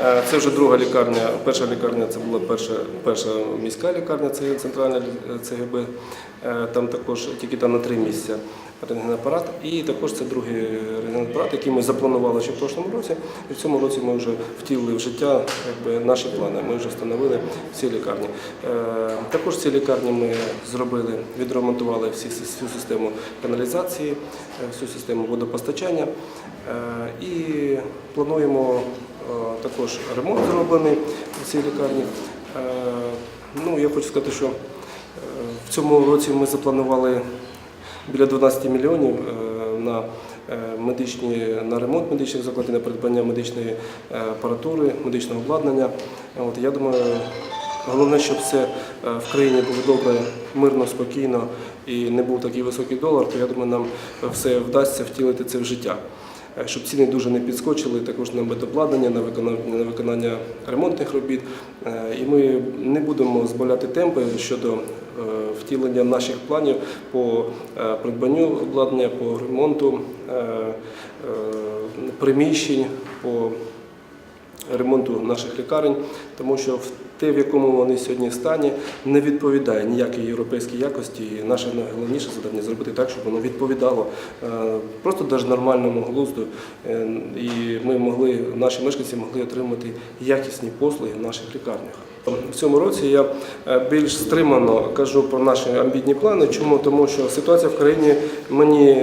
Е, Це вже друга лікарня. Перша лікарня це була перша, перша міська лікарня, це центральна ЦГБ. Е, Там також тільки там на три місця рентгенапарат. І також це другий рентгенапарат, який ми запланували ще в прошлому році. І в цьому році ми вже втілили в життя якби, наші плани. Ми вже встановили всі лікарні. Е, Також в цій лікарні ми зробили, відремонтували всі, всю систему каналізації, е, всю систему водопостачання. Е, І плануємо Також ремонт зроблений в цій лікарні. Ну, я хочу сказати, що в цьому році ми запланували біля 12 мільйонів е, на е, медичні на ремонт медичних закладів, на придбання медичної е, апаратури, медичного обладнання. От я думаю, головне, щоб все в країні було добре, мирно, спокійно і не був такий високий долар, то я думаю, нам все вдасться втілити це в життя. Е, Щоб ціни дуже не підскочили, також на медобладнання, на виконання, на виконання ремонтних робіт. Е, І ми не будемо збавляти темпи щодо е, втілення наших планів по придбанню обладнання, по ремонту приміщень, по ремонту наших лікарень, тому що в те, в якому вони сьогодні стані, не відповідає ніякій європейській якості. І наше найголовніше завдання зробити так, щоб воно відповідало е, просто навіть нормальному глузду. Е, І ми могли, наші мешканці могли отримати якісні послуги в наших лікарнях. В цьому році я е, більш стримано кажу про наші амбітні плани. Чому? Тому що ситуація в країні мені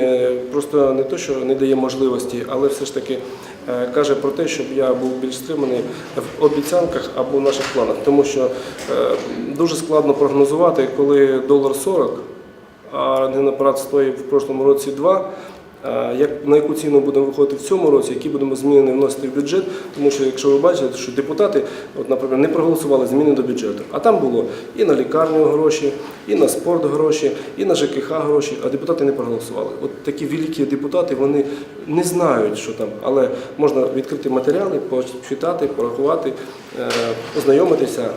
просто не то, що не дає можливості, але все ж таки каже про те, щоб я був більш стриманий в обіцянках або в наших планах. Тому що е, дуже складно прогнозувати, коли долар 40, а рентгенапарат стоїть в прошлому році 2. Як на яку ціну будемо виходити в цьому році, які будемо зміни вносити в бюджет, тому що якщо ви бачите, що депутати, от, наприклад, не проголосували зміни до бюджету, а там було і на лікарню гроші, і на спорт гроші, і на ЖКХ гроші, а депутати не проголосували. От такі великі депутати вони не знають, що там, але можна відкрити матеріали, почитати, порахувати, е, ознайомитися.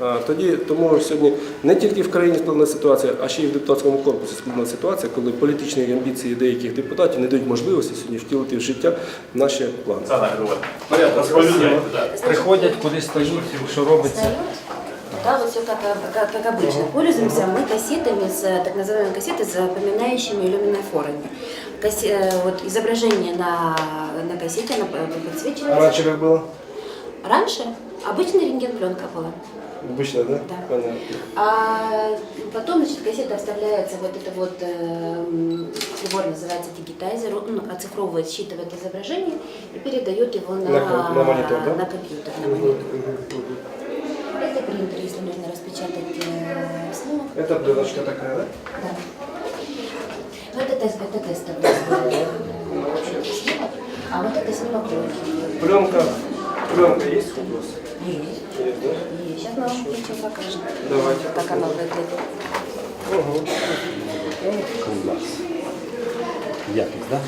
А, Тоді тому сьогодні не тільки в країні складна ситуація, а ще й в депутатському корпусі складна ситуація, коли політичні амбіції деяких депутатів не дають можливості сьогодні втілити в життя наші плани. Оксана Григорівна, порядок, розповідайте. да. Приходять, куди стають, що робиться. Встаёт. Да, вот все как, как, как обычно. Пользуемся мы кассетами, с, так называемыми кассеты, запоминающими люминофорами. Кассе- э, вот изображение на, на кассете оно п- подсвечивается. А раніше як було? Раньше Обычная рентген-пленка была. Обично, да? Да. Понятно. А потом, значит, кассета вставляется вот это вот эм, прибор называется дигитайзер, он оцифровывает, считывает изображение и передает его на, На на монитор, да? на компьютер, на монитор. Это принтер, если нужно распечатать э, снимок. Это пленочка такая, да? Да. Ну, это, тест, это тестовый э, снимок, а вот это снимок легкий. Пленка. Пленка есть вопрос? Есть. Есть, да? И сейчас мы вам кое-что покажем. Давайте. Как оно выглядит. Ого. Клас. Якість, так?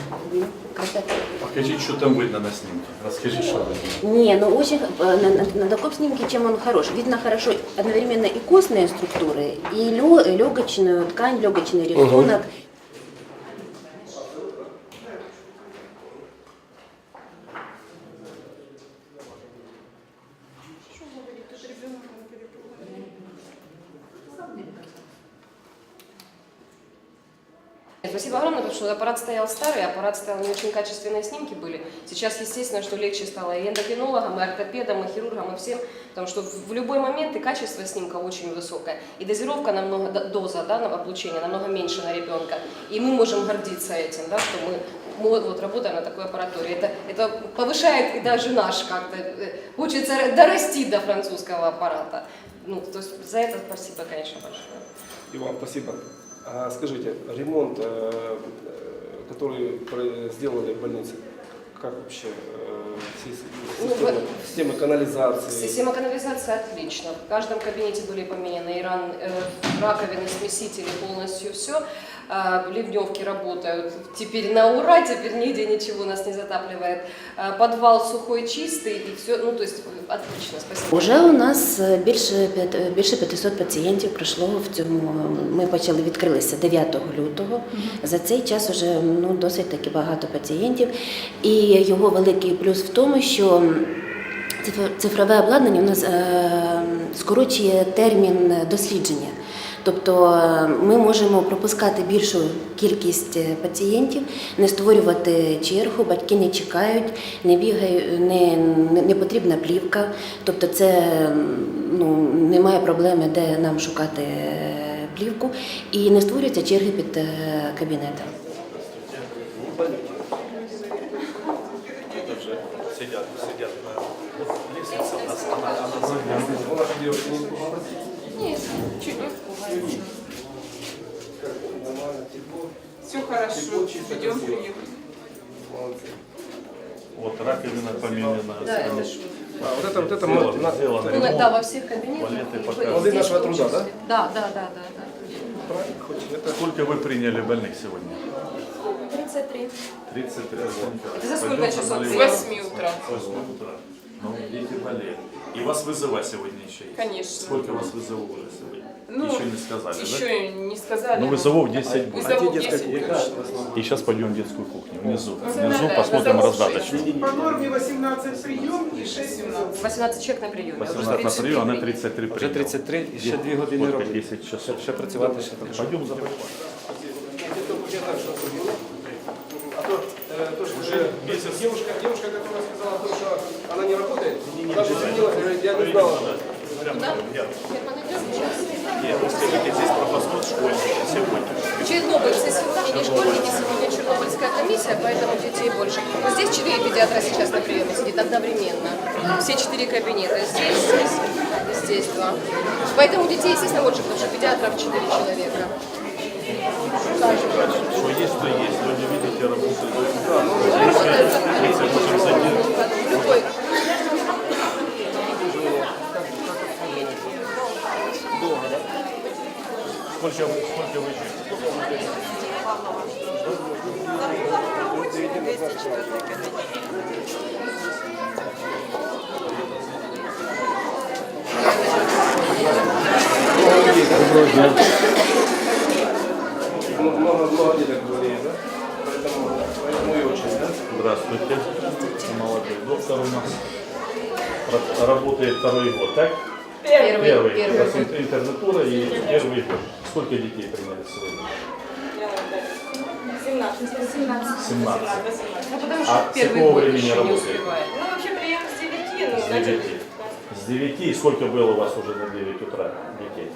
Красота. Покажіть, що там видно на знімку. Розкажіть, що видно. Не, ну очень э, на, на- на таком снимке, чем он хорош. Видно хорошо одновременно и костные структуры, и лё- легочную ткань, легочный рисунок. Спасибо огромное, потому что аппарат стоял старый, аппарат стоял не очень качественные снимки были. Сейчас, естественно, что легче стало и эндокринологам, и ортопедам, и хирургам, и всем, потому что в любой момент и качество снимка очень высокое, и дозировка намного, доза да, на облучения намного меньше на ребенка. И мы можем гордиться этим, да, что мы, мы вот работаем на такой аппаратуре. Это, это повышает и даже наш как-то, э, хочется дорасти до французского аппарата. Ну, то есть за это спасибо, конечно, большое. И вам спасибо. А скажите, ремонт, э, э, который про- сделали в больнице, как вообще э, си- Ну, система, в- система канализации? Система канализации отлично. В каждом кабинете были поменены и ран, э, раковины, смесители, полностью все. а, ливневки работают. Теперь на ура, теперь нигде ничего нас не затапливает. А, Подвал сухой, чистый, и все, ну то есть отлично, спасибо. Уже у нас е, більше п'ят- е, більше 500 пацієнтів пройшло в цьому. Ми почали відкрилися 9 лютого. За цей час вже ну досить таки багато пацієнтів. І його великий плюс в тому, що цифрове обладнання у нас е, скорочує термін дослідження. Тобто е, ми можемо пропускати більшу кількість е, пацієнтів, не створювати чергу, батьки не чекають, не бігають, не, не, потрібна плівка. Тобто це ну, немає проблеми, де нам шукати плівку, і не створюються черги під кабінетом. лестнице у нас, она, она Нет, чуть не пугает. Все хорошо, идем приехали. Вот раковина поменена. Да, это они ж- А, вот это, вот это сделаны, мы, на- сделаны. Ну, да, во всех кабинетах. Туалеты И пока. вот Воды здесь нашего в том труда, да? числе. Да, да, да, да, да. правильно, хоть это Сколько вы приняли больных сегодня? 33. 33. Ты за сколько часов С принял? 8 утра. 8 утра. Ну, дети болеют. И вас вызывать сегодня еще есть? Конечно. Сколько вас вызовов уже сегодня? Ну, еще не сказали, да? Еще не сказали. Ну, вызовов 10 будет. Вызовов А где детская 10 точно. И сейчас пойдем в детскую кухню, внизу. Да, Внизу да, посмотрим вызовов раздаточно. По норме 18 прием и 6 17. 18 человек на приеме. 18 на прием, а на 33 Вже прием. 33 і ще 2 години Сколько? робити. 10 часов. Ще працювати ще там. Пойдем за А то, э, тоже уже девушка, девушка, которая сказала, то, что не знала. Нет, вы здесь пропускной школьники сегодня. Чернобыльцы сегодня не школьники, сегодня Чернобыльская комиссия, поэтому детей больше. Здесь четыре педиатра сейчас на приеме сидит одновременно. Все четыре кабинета. Здесь, здесь, здесь два. Поэтому детей, естественно, больше, потому что педиатров четыре человека. Что есть, то есть. Вы не видите, за Если можем зайти. Любой. Сколько, вы- сколько вы? Много, много деток болеет, да? Поэтому, поэтому и очень, да? Здравствуйте. Молодой доктор у нас. Ра- Работает второй год, так? Первый, Первый. первый. Интернатура и первый год. Сколько детей приняли сегодня? 17. Ну, потому что А с первый какого год времени еще не работает? успевает. Ну, вообще прием с 9, ну, С 9. С 9. И сколько было у вас уже на 9 утра детей?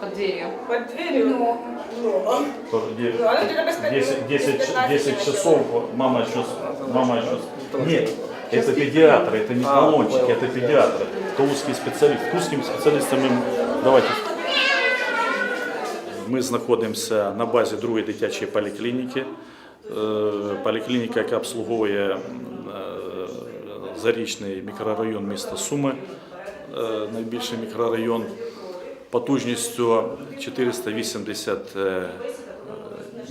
Под дверью. под дверью. Ну, То де- Ну, она где-то без пяти- 10, без 10, 15 10 начала. часов мама еще, мама еще... Нет, это педиатры, это не А, талончики, понял. это педиатры. Это узкий спеціаліст. К узким спеціалістам ми... Давайте. Ми знаходимося на базі другої дитячої поліклініки. Е, Поліклініка, яка обслуговує е, зарічний мікрорайон міста Суми, е, найбільший мікрорайон потужністю 480 е,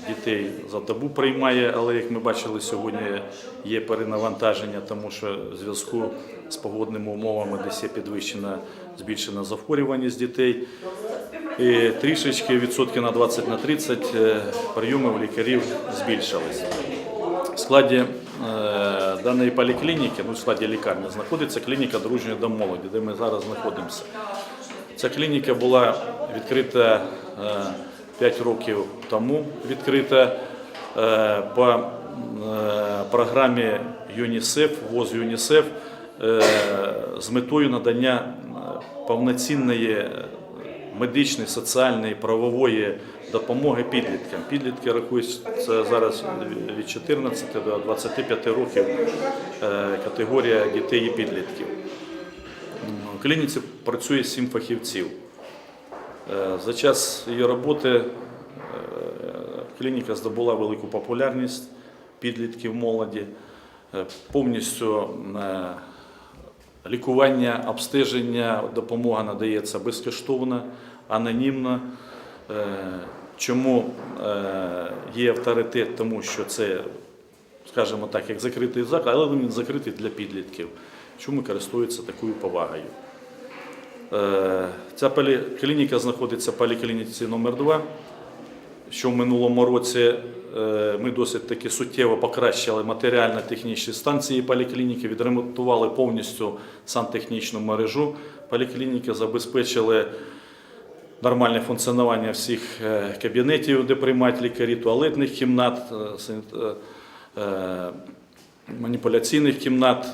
дітей за добу приймає, але як ми бачили сьогодні, є перенавантаження, тому що в зв'язку з погодними умовами десь є підвищена збільшена захворюваність дітей. І трішечки відсотки на 20 на 30 е, прийомів лікарів збільшились. В складі е, даної поліклініки, ну в складі лікарні, знаходиться клініка дружньої до молоді, де ми зараз знаходимося. Ця клініка була відкрита 5 років тому, відкрита е, по е, програмі ЮНІСЕФ, ВОЗ ЮНІСЕФ е, з метою надання е, повноцінної медичної, соціальної, правової допомоги підліткам. Підлітки рахуються зараз від 14 до 25 років е, категорія дітей і підлітків. В клініці працює сім фахівців. Е, За час її роботи е, клініка здобула велику популярність підлітків молоді, повністю лікування, обстеження, допомога надається безкоштовно, анонімно. Е, Чому е, є авторитет? Тому що це, скажімо так, як закритий заклад, але він закритий для підлітків. Чому користується такою повагою? Е, Ця поліклініка знаходиться в поліклініці номер 2 що в минулому році ми досить таки суттєво покращили матеріально-технічні станції поліклініки, відремонтували повністю сантехнічну мережу поліклініки, забезпечили нормальне функціонування всіх е, кабінетів, де приймають лікарі, туалетних кімнат, е, е, е, маніпуляційних кімнат.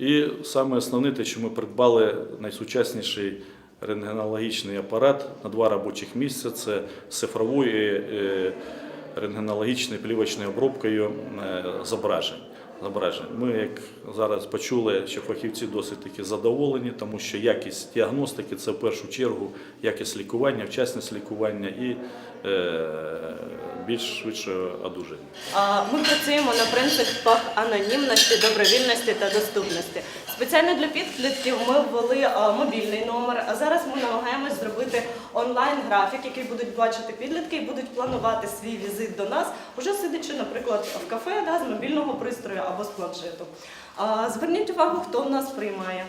І саме основне те, що ми придбали найсучасніший рентгенологічний апарат на два робочих місця. Це е, рентгенологічною плівочною обробкою е, зображень. зображень. Ми, як зараз почули, що фахівці досить таки задоволені, тому що якість діагностики це в першу чергу якість лікування, вчасність лікування і більш швидше одужання. Ми працюємо на принципах анонімності, добровільності та доступності. Спеціально для підлітків ми ввели мобільний номер. А зараз ми намагаємось зробити онлайн графік, який будуть бачити підлітки і будуть планувати свій візит до нас, уже сидячи, наприклад, в кафе да, з мобільного пристрою або з планшету. Зверніть увагу, хто в нас приймає.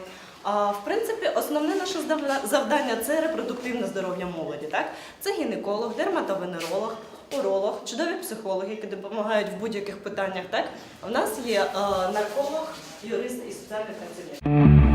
А, В принципі, основне наше завдання це репродуктивне здоров'я молоді. Так? Це гінеколог, дерматовенеролог, уролог, чудові психологи, які допомагають в будь-яких питаннях. Так? У нас є е, нарколог, юрист і соціальний працівник.